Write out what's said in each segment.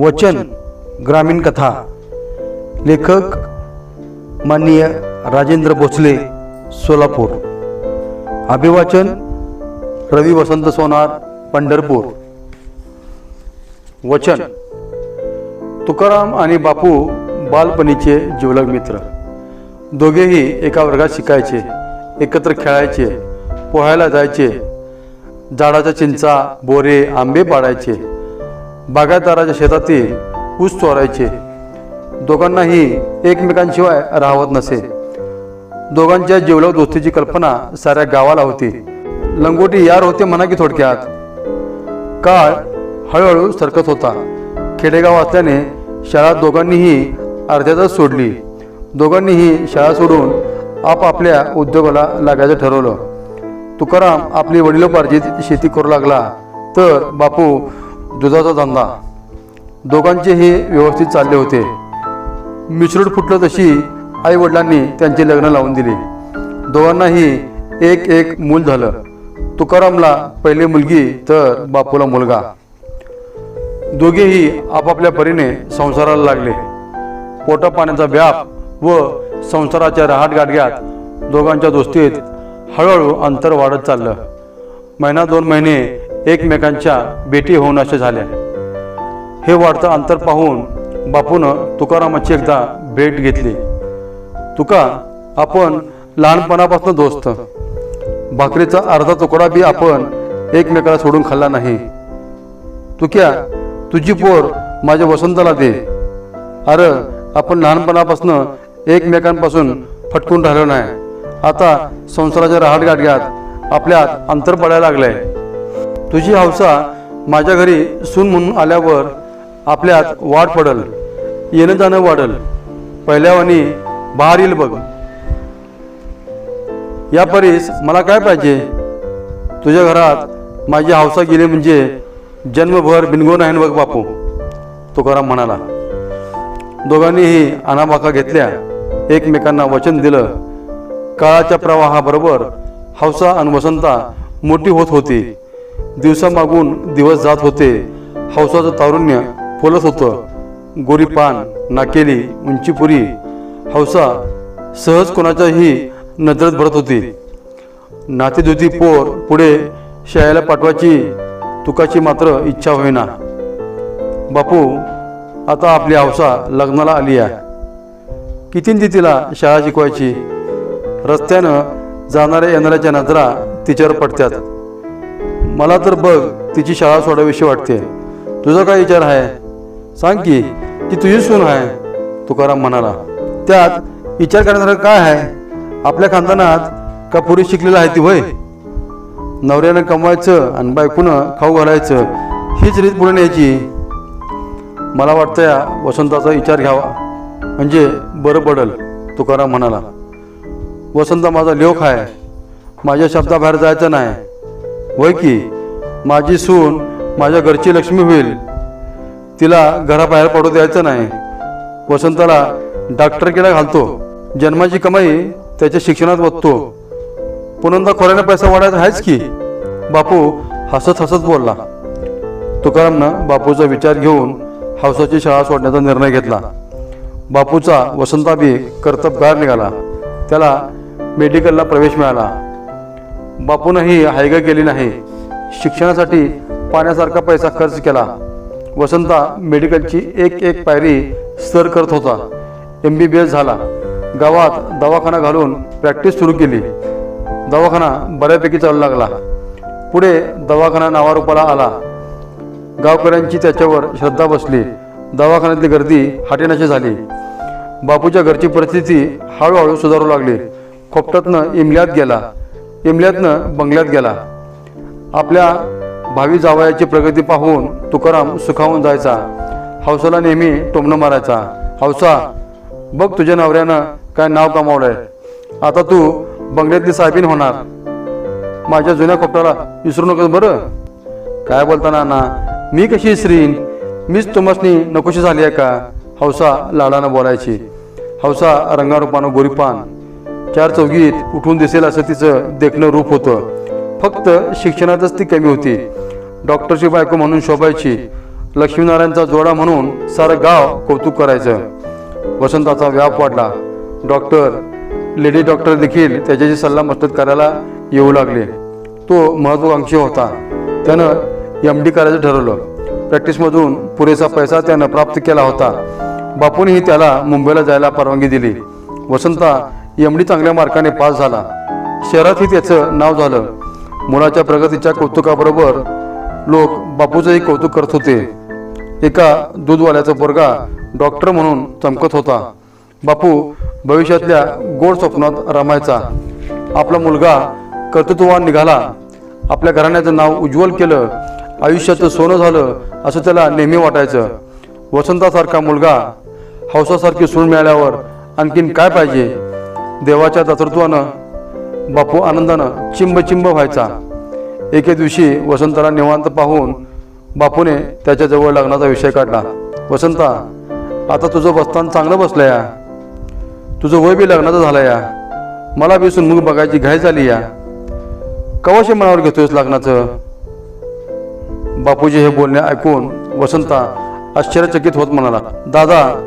वचन ग्रामीण कथा. लेखक माननीय राजेंद्र भोसले सोलापूर. अभिवाचन रवी वसंत सोनार पंढरपूर. वचन तुकाराम आणि बापू बालपणीचे जिवलग मित्र. दोघेही एका वर्गात शिकायचे एकत्र खेळायचे पोहायला जायचे. झाडाच्या चिंचा बोरे आंबे पाडायचे. बागायतदाराच्या शेतातील ऊस चोरायचे. दोघांनाही एकमेकांशिवाय राहवत नसे. दोघांच्या जिवलग दोस्तीची कल्पना साऱ्या गावाला होती. लंगोटी यार होते म्हणा की थोडक्यात. काळ हळूहळू सरकत होता. खेडेगाव असल्याने शाळा दोघांनीही अर्ध्यातच सोडली. दोघांनीही शाळा सोडून आपापल्या उद्योगाला लागायचं ठरवलं. तुकाराम आपली वडिलोपार्जित शेती करू लागला. तर बापू दुधाचा धंदा. दोघांचेही व्यवस्थित चालले होते. मिसरूड फुटलं तशी आई वडिलांनी त्यांचे लग्न लावून दिले. दोघांनाही एक एक मूल झालं. तुकारामला पहिली मुलगी तर बापूला मुलगा. दोघेही आपापल्या परीने संसाराला लागले. पोटा पाण्याचा व्याप व संसाराच्या रहाट गाडग्यात दोघांच्या दोस्तीत हळूहळू अंतर वाढत चाललं. महिना दोन महिने एकमेकांच्या भेटी होऊन असे झाल्या हे वाढतं अंतर पाहून बापूनं तुकारामाची एकदा भेट घेतली. तुका आपण लहानपणापासून दोस्त. भाकरीचा अर्धा तुकडा बी आपण एकमेकाला सोडून खाल्ला नाही. तुक्या तुझी पोर माझ्या वसंताला दे. अरे आपण लहानपणापासून एकमेकांपासून फटकून राहिलो नाही. आता संसाराच्या रहाट गाडग्यात आपल्यात अंतर पडायला लागलंय. तुझी हौसा माझ्या घरी सून म्हणून आल्यावर आपल्यात वाढ पडल येणं जाणं वाढल. पहिल्यावानी बाहेर येईल बघ. या परीस मला काय पाहिजे? तुझ्या घरात माझी हौसा गेली म्हणजे जन्मभर बिनगो नाही बघ बापू तुकाराम म्हणाला. दोघांनीही अनाबाका घेतल्या एकमेकांना वचन दिलं. काळाच्या प्रवाहाबरोबर हौसा आणि वसंता मोठी होत होती. दिवसामागून दिवस जात होते. हौसाचं तारुण्य फुलत होतं. गोरी पान नाकेली उंचीपुरी. हौसा सहज कोणाच्याही नजरेत भरत होती. नातेदुती पोर पुढे शाळेला पाठवायची तुकाची मात्र इच्छा होईना. बापू आता आपली हौसा लग्नाला आली आहे. कितींदी तिला शाळा शिकवायची? रस्त्यानं जाणाऱ्या येणाऱ्याच्या नजरा तिच्यावर पडतात. मला तर बघ तिची शाळा सोडावीशी वाटते. तुझा काय विचार आहे? सांग की ती तुझी सून आहे तुकाराम म्हणाला. त्यात विचार करण्यासारखं काय आहे? आपल्या खानदानात का पुरी शिकलेलं आहे ती वय नवऱ्यानं कमवायचं आणि बायकोनं खाऊ घालायचं हीच रीत पुढे न्यायची मला वाटतं या वसंताचा विचार घ्यावा. म्हणजे बरं पडल तुकाराम म्हणाला. वसंत माझा लेख आहे. माझ्या शब्दाबाहेर जायचं नाही. वय की? माझी सून माझ्या घरची लक्ष्मी होईल. तिला घराबाहेर पडू द्यायचं नाही. वसंताला डॉक्टर केला घालतो. जन्माची कमाई त्याच्या शिक्षणात बघतो पुनंदा खोऱ्याने पैसा वाढायचा आहेच की? बापू हसत हसत बोलला. तुकारामनं बापूचा विचार घेऊन हौसाची शाळा सोडण्याचा निर्णय घेतला. बापूचा वसंताबी कर्तबगार निघाला. त्याला मेडिकलला प्रवेश मिळाला. बापूनही हायगा केली नाही. शिक्षणासाठी पाण्यासारखा पैसा खर्च केला. वसंता मेडिकलची एक एक पायरी सर करत होता. एम बी बी एस झाला. गावात दवाखाना घालून प्रॅक्टिस सुरू केली. दवाखाना बऱ्यापैकी चालू लागला. पुढे दवाखाना नावारूपाला आला. गावकऱ्यांची त्याच्यावर श्रद्धा बसली. दवाखान्यातली गर्दी हाटेनाशी झाली. बापूच्या घरची परिस्थिती हळूहळू सुधारू लागली. खोपटातनं इमल्यात गेला. इमल्यातनं बंगल्यात गेला. आपल्या भावी जावयाची प्रगती पाहून तुकाराम सुखावून जायचा. हौसाला नेहमी टोमणं मारायचा. हौसा बघ तुझ्या नवऱ्यानं काय नाव कमावलंय. आता तू बंगल्यातली साहेबीन होणार. माझ्या जुन्या खोपटाला विसरू नकोस बरं. काय बोलताना ना मी कशी इसरीन मीच तुमसनी नकोशी झाली आहे का? हौसा लाडानं बोलायची. हौसा रंगारूपानं गोरीपान. चार चौघीत उठून दिसेल असं तिचं देखणं रूप होतं. फक्त शिक्षणातच ती कमी होती. डॉक्टरची बायको म्हणून शोभायची लक्ष्मीनारायणचा जोडा म्हणून सारं गाव कौतुक करायचं. वसंताचा व्याप वाढला. डॉक्टर लेडी डॉक्टर देखील त्याच्याशी सल्ला मदत करायला येऊ लागले. तो महत्वाकांक्षी होता. त्यानं एम डी करायचं ठरवलं. प्रॅक्टिसमधून पुरेसा पैसा त्यानं प्राप्त केला होता. बापूनेही त्याला मुंबईला जायला परवानगी दिली. वसंता एम डी चांगल्या मार्काने पास झाला. शहरातही त्याचं नाव झालं. मुलाच्या प्रगतीच्या कौतुकाबरोबर लोक बापूचंही कौतुक करत होते. एका दूधवाल्याचा पोरगा डॉक्टर म्हणून चमकत होता. बापू भविष्यातल्या गोड स्वप्नात रमायचा. आपला मुलगा कर्तृत्ववान निघाला. आपल्या घराण्याचं नाव उज्ज्वल केलं. आयुष्याचं सोनं झालं असं त्याला नेहमी वाटायचं. वसंतासारखा मुलगा हौसासारखी सून मिळाल्यावर आणखीन काय पाहिजे? देवाच्या दातृत्वानं बापू आनंदानं चिंब चिंब व्हायचा. एके दिवशी वसंताला निवांत पाहून बापूने त्याच्याजवळ लग्नाचा विषय काढला. वसंता आता तुझं बसतान चांगलं बसलं या. तुझं वय बी लग्नाचं झालं या. मला बी सुनमुख बघायची घाय झाली या. कवाशी मनावर घेतोयस लग्नाचं? बापूजी हे बोलणे ऐकून वसंता आश्चर्यचकित होत म्हणाला दादा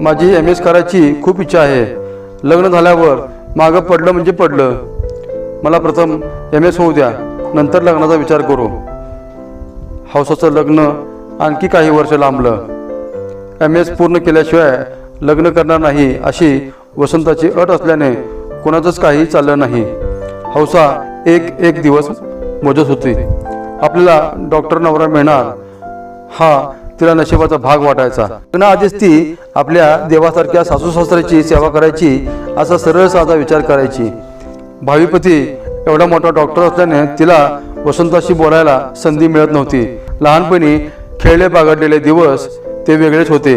माझी एम एस करायची खूप इच्छा आहे. लग्न झाल्यावर मागं पडलं म्हणजे पडलं. मला प्रथम एम एस होऊ द्या नंतर लग्नाचा विचार करू. हौसाचं लग्न आणखी काही वर्ष लांबलं. एम एस पूर्ण केल्याशिवाय लग्न करणार नाही अशी वसंताची अट असल्याने कोणाचंच काही चाललं नाही. हौसा एक एक दिवस मोजत होती. आपल्याला डॉक्टर नवरा मिळणार हा तिला नशिबाचा भाग वाटायचा. लग्नाआधीच ती आपल्या देवासारख्या सासू सासऱ्याची सेवा करायची असा सरळ साधा विचार करायची. भावीपती एवढा मोठा डॉक्टर असल्याने तिला वसंताशी बोलायला संधी मिळत नव्हती. लहानपणी खेळले बागडलेले दिवस ते वेगळेच होते.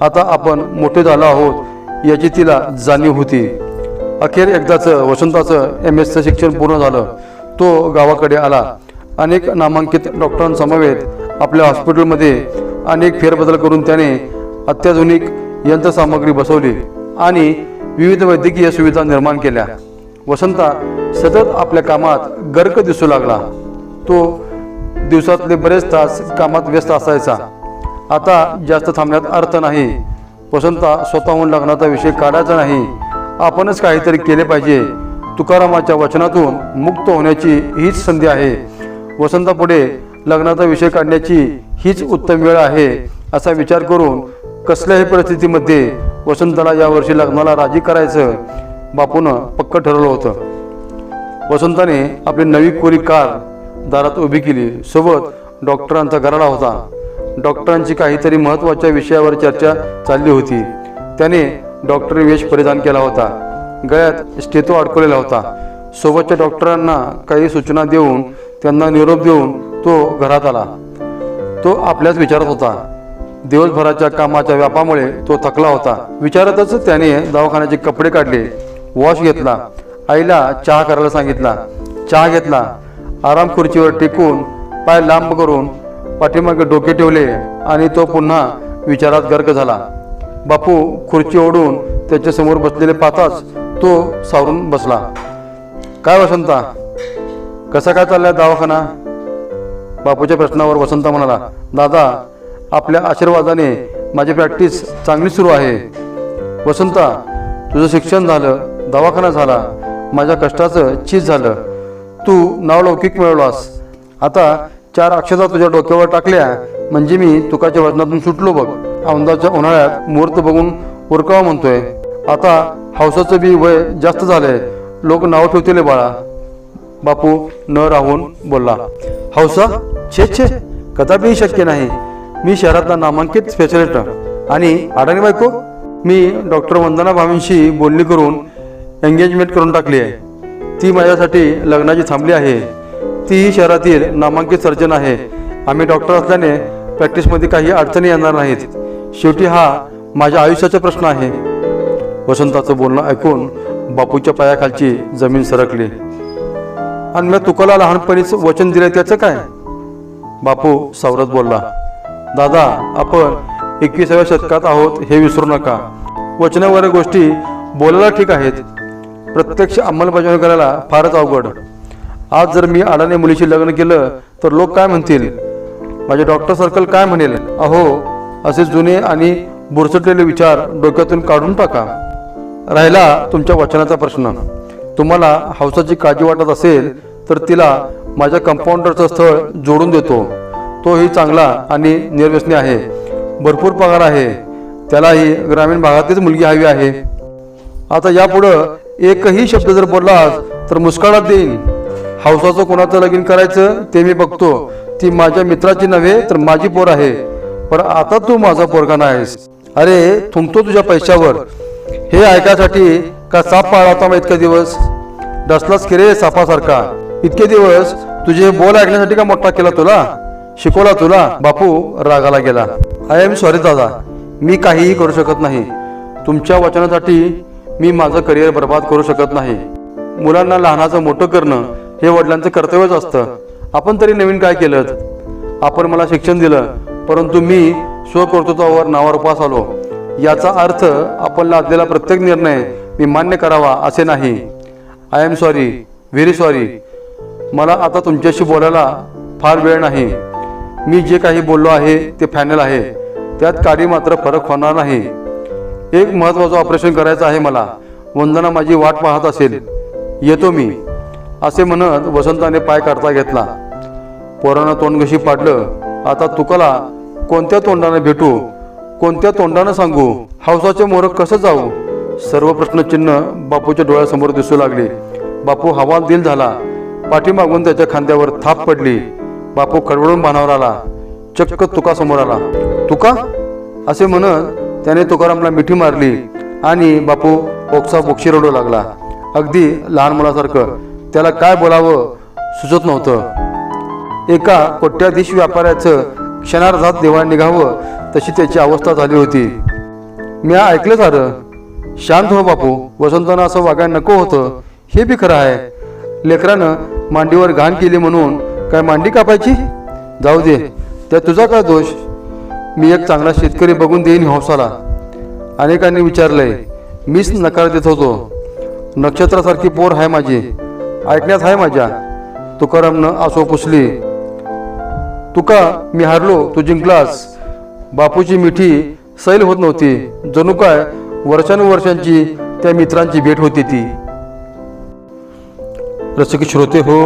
आता आपण मोठे झालो आहोत याची तिला जाणीव होती. अखेर एकदाचं वसंताचं एम एसचं शिक्षण पूर्ण झालं. तो गावाकडे आला. अनेक नामांकित डॉक्टरांसमवेत आपल्या हॉस्पिटलमध्ये अनेक फेरबदल करून त्याने अत्याधुनिक यंत्रसामग्री बसवली आणि विविध वैद्यकीय सुविधा निर्माण केल्या. वसंता सतत आपल्या कामात गर्क दिसू लागला. तो दिवसातले बरेच तास कामात व्यस्त असायचा. आता जास्त थांबण्यात अर्थ नाही. वसंता स्वतःहून लग्नाचा विषय काढायचा नाही. आपणच काहीतरी केले पाहिजे. तुकारामाच्या वचनातून मुक्त होण्याची हीच संधी आहे. वसंतापुढे लग्नाचा विषय काढण्याची हीच उत्तम वेळ आहे असा विचार करून कसल्याही परिस्थितीमध्ये वसंताला यावर्षी लग्नाला राजी करायचं बापूनं पक्क ठरवलं होतं. वसंताने आपली नवी कोरी कार दारात उभी केली. सोबत डॉक्टरांचा गराडा होता. डॉक्टरांची काहीतरी महत्त्वाच्या विषयावर चर्चा चालली होती. त्याने डॉक्टरी वेश परिधान केला होता. गळ्यात स्टेतो अडकवलेला होता. सोबतच्या डॉक्टरांना काही सूचना देऊन त्यांना निरोप देऊन तो घरात आला. तो आपल्याच विचारत होता. दिवसभराच्या कामाच्या व्यापामुळे तो थकला होता. विचारतच त्याने दवाखान्याचे कपडे काढले वॉश घेतला आईला चहा करायला सांगितला. चहा घेतला आराम खुर्चीवर टेकून पाय लांब करून पाठीमागे डोके ठेवले आणि तो पुन्हा विचारात गर्क झाला. बापू खुर्ची ओढून त्याच्यासमोर बसलेले पाहताच तो सावरून बसला. काय वसंता कसा काय चाललाय दवाखाना? बापूच्या प्रश्नावर वसंत म्हणाला दादा आपल्या आशीर्वादाने माझी प्रॅक्टिस चांगली सुरू आहे. वसंता तुझं शिक्षण झालं दवाखाना झाला माझ्या कष्टाचं चीज झालं. तू नावलौकिक मिळवलास. आता चार अक्षता तुझ्या डोक्यावर टाकल्या म्हणजे मी तुकाच्या वजनातून सुटलो बघ. औंदाच्या उन्हाळ्यात मुहूर्त बघून उरकावा म्हणतोय. आता हौसाचं बी वय जास्त झालंय. लोक नाव ठेवतील बाळा. बापू न राहून बोलला हौसा हो, छे छे. कदापिही शक्य नाही. मी शहरातला नामांकित स्पेशलिस्ट आणि अडाणी बायको मी डॉक्टर वंदना भावींशी बोलणी करून एंगेजमेंट करून टाकली आहे. ती माझ्यासाठी लग्नाची थांबली आहे. तीही शहरातील नामांकित सर्जन आहे. आम्ही डॉक्टर असल्याने प्रॅक्टिसमध्ये काही अडचणी येणार नाहीत. शेवटी हा माझ्या आयुष्याचा प्रश्न आहे. वसंताचं बोलणं ऐकून बापूच्या पायाखालची जमीन सरकली. आणि मी तुकाला लहानपणीच वचन दिलं त्याचं काय? बापू सावरत बोलला दादा आपण एकविसाव्या शतकात आहोत हे विसरू नका. वचनावर गोष्टी बोलायला ठीक आहेत. प्रत्यक्ष अंमलबजावणी करायला फारच अवघड. आज जर मी अडाणी मुलीशी लग्न केलं तर लोक काय म्हणतील? माझे डॉक्टर सर्कल काय म्हणेल? अहो असे जुने आणि बुरसटलेले विचार डोक्यातून काढून टाका. राहिला तुमच्या वचनाचा प्रश्न. तुम्हाला हौसाची काळजी वाटत असेल तर तिला माझ्या कंपाऊंडरचं स्थळ जोडून देतो. तोही चांगला आणि निर्व्यसनी आहे. भरपूर पगार आहे. त्यालाही ग्रामीण भागातलीच मुलगी हवी आहे. आता यापुढं एकही शब्द जर बोललास तर मुस्काळात देईन. हौसाचं कोणाचं लगीन करायचं ते मी बघतो. ती माझ्या मित्राची नव्हे तर माझी पोर आहे. पण आता तू माझा पोरगा नाहीस. अरे थुंकतो तुझ्या पैशावर. हे ऐकायसाठी का साप पाळा होता मग इतका दिवस? डसलास की रे सापासारखा? इतके दिवस तुझे बोल ऐकण्यासाठी का मोठा केला तुला? शिकवला तुला? बापू रागाला गेला. आय एम सॉरी दादा. मी काहीही करू शकत नाही. तुमच्या वचनासाठी मी माझं करिअर बर्बाद करू शकत नाही. मुलांना लहानाचं मोठं करणं हे वडिलांचं कर्तव्यच असतं. आपण तरी नवीन काय केलं आपण मला शिक्षण दिलं परंतु मी स्वकर्तृत्वावर नावावर उपास आलो. याचा अर्थ आपण लादलेला प्रत्येक निर्णय मी मान्य करावा असे नाही. I am sorry very sorry मला आता तुमच्याशी बोलायला फार वेळ नाही. मी जे काही बोललो आहे ते फायनल आहे. त्यात काही मात्र फरक होणार नाही. एक महत्त्वाचं ऑपरेशन करायचं आहे मला. वंदना माझी वाट पाहत असेल. येतो मी. असे म्हणत वसंताने पाय काढता घेतला. पोरानं तोंडगशी पाडलं आता तुकाला कोणत्या तोंडाने भेटू? कोणत्या तोंडानं सांगू? हौसाचे मोर कसं जाऊ? सर्व प्रश्नचिन्ह बापूच्या डोळ्यासमोर दिसू लागले. बापू हवाल दिल झाला. पाठीमागून त्याच्या खांद्यावर थाप पडली. बापू खडबडून मानावर आला. चक्क तुका समोर आला. तुका? असे म्हणत त्याने तुकारामला मिठी मारली आणि बापू ओक्सा बोक्षी रडू लागला. अगदी लहान मुलासारखं. त्याला काय बोलावं सुचत नव्हतं. एका कोट्याधीश व्यापाऱ्याचं क्षणार्धात देवळा निघावं तशी त्याची अवस्था झाली होती. मी ऐकलं सारं. शांत हो बापू. वसंतांना असं वागायला नको होतं. हे बी खरं आहे. लेकरानं मांडीवर घाण केली म्हणून काय मांडी कापायची? जाऊ दे त्या तुझा काय दोष? मी एक चांगला शेतकरी बघून देईन हौसाला. अनेकांनी विचारलंय मीच नकार देत होतो. नक्षत्रासारखी पोर आहे माझी. ऐकण्यात आहे माझ्या. तुकारामनं आसो पुसली. तुका मी हारलो तू जिंकलास बापूची मिठी सैल होत नव्हती. जणू काय वर्षानुवर्षांची त्या मित्रांची भेट होती ती. रसिक श्रोते हो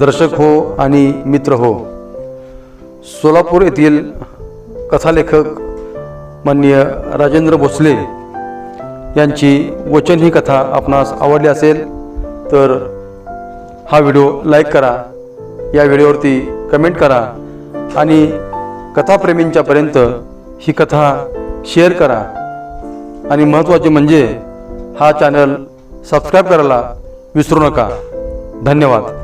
दर्शक हो आणि मित्र हो. सोलापूर येथील कथालेखक माननीय राजेंद्र भोसले यांची वचन ही कथा आपणास आवडली असेल तर हा व्हिडिओ लाईक करा या व्हिडिओवरती कमेंट करा आणि कथाप्रेमींच्यापर्यंत ही कथा शेअर करा. आणि महत्त्वाचे म्हणजे हा चॅनल सबस्क्राईब करायला विसरू नका. धन्यवाद.